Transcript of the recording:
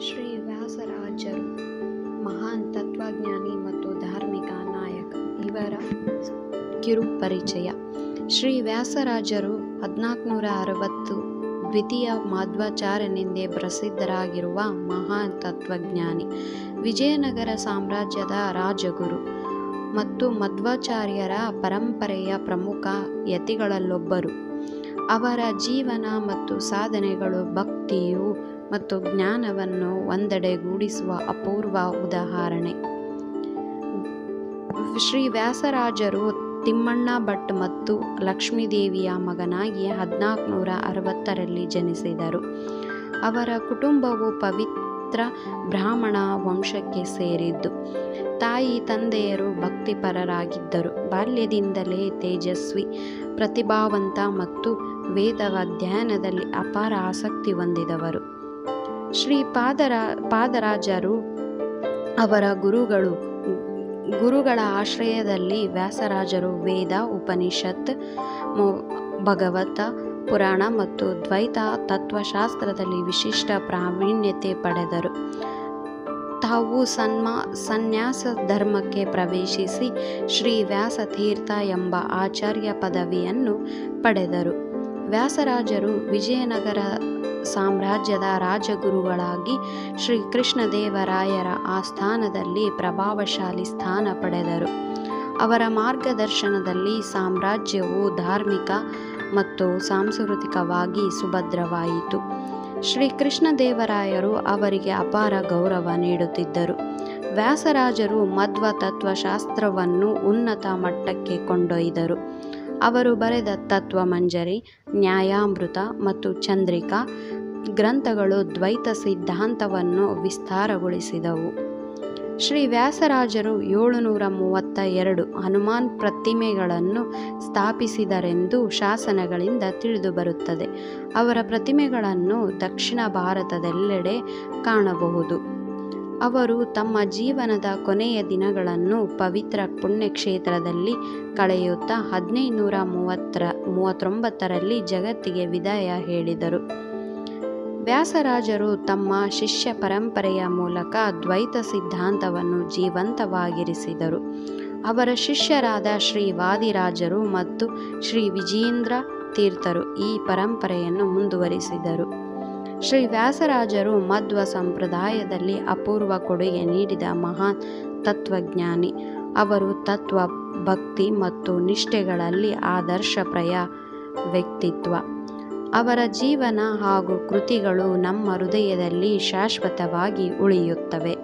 ಶ್ರೀ ವ್ಯಾಸರಾಜರು, ಮಹಾನ್ ತತ್ವಜ್ಞಾನಿ ಮತ್ತು ಧಾರ್ಮಿಕ ನಾಯಕ. ಇವರ ಕಿರು ಪರಿಚಯ ಶ್ರೀ ವ್ಯಾಸರಾಜರು ಹದಿನಾಲ್ಕುನೂರ ಅರವತ್ತು ದ್ವಿತೀಯ ಮಾಧ್ವಾಚಾರ್ಯನೆಂದೇ ಪ್ರಸಿದ್ಧರಾಗಿರುವ ಮಹಾನ್ ತತ್ವಜ್ಞಾನಿ. ವಿಜಯನಗರ ಸಾಮ್ರಾಜ್ಯದ ರಾಜಗುರು ಮತ್ತು ಮಧ್ವಾಚಾರ್ಯರ ಪರಂಪರೆಯ ಪ್ರಮುಖ ಯತಿಗಳಲ್ಲೊಬ್ಬರು. ಅವರ ಜೀವನ ಮತ್ತು ಸಾಧನೆಗಳು ಭಕ್ತಿಯು ಮತ್ತು ಜ್ಞಾನವನ್ನು ಒಂದೆಡೆಗೂಡಿಸುವ ಅಪೂರ್ವ ಉದಾಹರಣೆ. ಶ್ರೀ ವ್ಯಾಸರಾಜರು ತಿಮ್ಮಣ್ಣ ಭಟ್ ಮತ್ತು ಲಕ್ಷ್ಮೀದೇವಿಯ ಮಗನಾಗಿ ಹದಿನಾಲ್ಕುನೂರ ಅರವತ್ತರಲ್ಲಿ ಜನಿಸಿದರು. ಅವರ ಕುಟುಂಬವು ಪವಿತ್ರ ಬ್ರಾಹ್ಮಣ ವಂಶಕ್ಕೆ ಸೇರಿದ್ದು, ತಾಯಿ ತಂದೆಯರು ಭಕ್ತಿಪರರಾಗಿದ್ದರು. ಬಾಲ್ಯದಿಂದಲೇ ತೇಜಸ್ವಿ, ಪ್ರತಿಭಾವಂತ ಮತ್ತು ವೇದ ಅಧ್ಯಯನದಲ್ಲಿ ಅಪಾರ ಆಸಕ್ತಿ ಹೊಂದಿದವರು. ಶ್ರೀ ಪಾದರ, ಪಾದರಾಜರು, ಅವರ ಗುರುಗಳು, ಗುರುಗಳ ಆಶ್ರಯದಲ್ಲಿ ವ್ಯಾಸರಾಜರು ವೇದ, ಉಪನಿಷತ್ ಭಗವತ, ಪುರಾಣ ಮತ್ತು ದ್ವೈತ ತತ್ವಶಾಸ್ತ್ರದಲ್ಲಿ ವಿಶಿಷ್ಟ ಪ್ರಾವೀಣ್ಯತೆ ಪಡೆದರು. ತಾವು ಸನ್ಮಾ, ಸನ್ಯಾಸ ಧರ್ಮಕ್ಕೆ ಪ್ರವೇಶಿಸಿ ಶ್ರೀ ವ್ಯಾಸತೀರ್ಥ ಎಂಬ ಆಚಾರ್ಯ ಪದವಿಯನ್ನು ಪಡೆದರು. ವ್ಯಾಸರಾಜರು ವಿಜಯನಗರ ಸಾಮ್ರಾಜ್ಯದ ರಾಜಗುರುಗಳಾಗಿ ಶ್ರೀ ಕೃಷ್ಣದೇವರಾಯರ ಆಸ್ಥಾನದಲ್ಲಿ ಪ್ರಭಾವಶಾಲಿ ಸ್ಥಾನ ಪಡೆದರು. ಅವರ ಮಾರ್ಗದರ್ಶನದಲ್ಲಿ ಸಾಮ್ರಾಜ್ಯವು ಧಾರ್ಮಿಕ ಮತ್ತು ಸಾಂಸ್ಕೃತಿಕವಾಗಿ ಸುಭದ್ರವಾಯಿತು. ಶ್ರೀ ಕೃಷ್ಣದೇವರಾಯರು ಅವರಿಗೆ ಅಪಾರ ಗೌರವ ನೀಡುತ್ತಿದ್ದರು. ವ್ಯಾಸರಾಜರು ಮಧ್ವ ತತ್ವಶಾಸ್ತ್ರವನ್ನು ಉನ್ನತ ಮಟ್ಟಕ್ಕೆ ಕೊಂಡೊಯ್ದರು. ಅವರು ಬರೆದ ತತ್ವಮಂಜರಿ ನ್ಯಾಯಾಮೃತ ಮತ್ತು ಚಂದ್ರಿಕಾ ಗ್ರಂಥಗಳು ದ್ವೈತ ಸಿದ್ಧಾಂತವನ್ನು ವಿಸ್ತಾರಗೊಳಿಸಿದವು. ಶ್ರೀ ವ್ಯಾಸರಾಜರು ಏಳುನೂರ ಮೂವತ್ತ ಎರಡು ಹನುಮಾನ್ ಪ್ರತಿಮೆಗಳನ್ನು ಸ್ಥಾಪಿಸಿದರೆಂದು ಶಾಸನಗಳಿಂದ ತಿಳಿದುಬರುತ್ತದೆ ಅವರ ಪ್ರತಿಮೆಗಳನ್ನು ದಕ್ಷಿಣ ಭಾರತದೆಲ್ಲೆಡೆ ಕಾಣಬಹುದು. ಅವರು ತಮ್ಮ ಜೀವನದ ಕೊನೆಯ ದಿನಗಳನ್ನು ಪವಿತ್ರ ಪುಣ್ಯಕ್ಷೇತ್ರದಲ್ಲಿ ಕಳೆಯುತ್ತಾ ಹದಿನೈದುನೂರ ಮೂವತ್ತರ, ಮೂವತ್ತೊಂಬತ್ತರಲ್ಲಿ ಜಗತ್ತಿಗೆ ವಿದಾಯ ಹೇಳಿದರು. ವ್ಯಾಸರಾಜರು ತಮ್ಮ ಶಿಷ್ಯ ಪರಂಪರೆಯ ಮೂಲಕ ದ್ವೈತ ಸಿದ್ಧಾಂತವನ್ನು ಜೀವಂತವಾಗಿರಿಸಿದರು. ಅವರ ಶಿಷ್ಯರಾದ ಶ್ರೀ ವಾದಿರಾಜರು ಮತ್ತು ಶ್ರೀ ವಿಜೇಂದ್ರ ತೀರ್ಥರು ಈ ಪರಂಪರೆಯನ್ನು ಮುಂದುವರಿಸಿದರು. ಶ್ರೀ ವ್ಯಾಸರಾಜರು ಮಧ್ವ ಸಂಪ್ರದಾಯದಲ್ಲಿ ಅಪೂರ್ವ ಕೊಡುಗೆ ನೀಡಿದ ಮಹಾನ್ ತತ್ವಜ್ಞಾನಿ. ಅವರು ತತ್ವ, ಭಕ್ತಿ ಮತ್ತು ನಿಷ್ಠೆಗಳಲ್ಲಿ ಆದರ್ಶಪ್ರಯ ವ್ಯಕ್ತಿತ್ವ. ಅವರ ಜೀವನ ಹಾಗೂ ಕೃತಿಗಳು ನಮ್ಮ ಹೃದಯದಲ್ಲಿ ಶಾಶ್ವತವಾಗಿ ಉಳಿಯುತ್ತವೆ.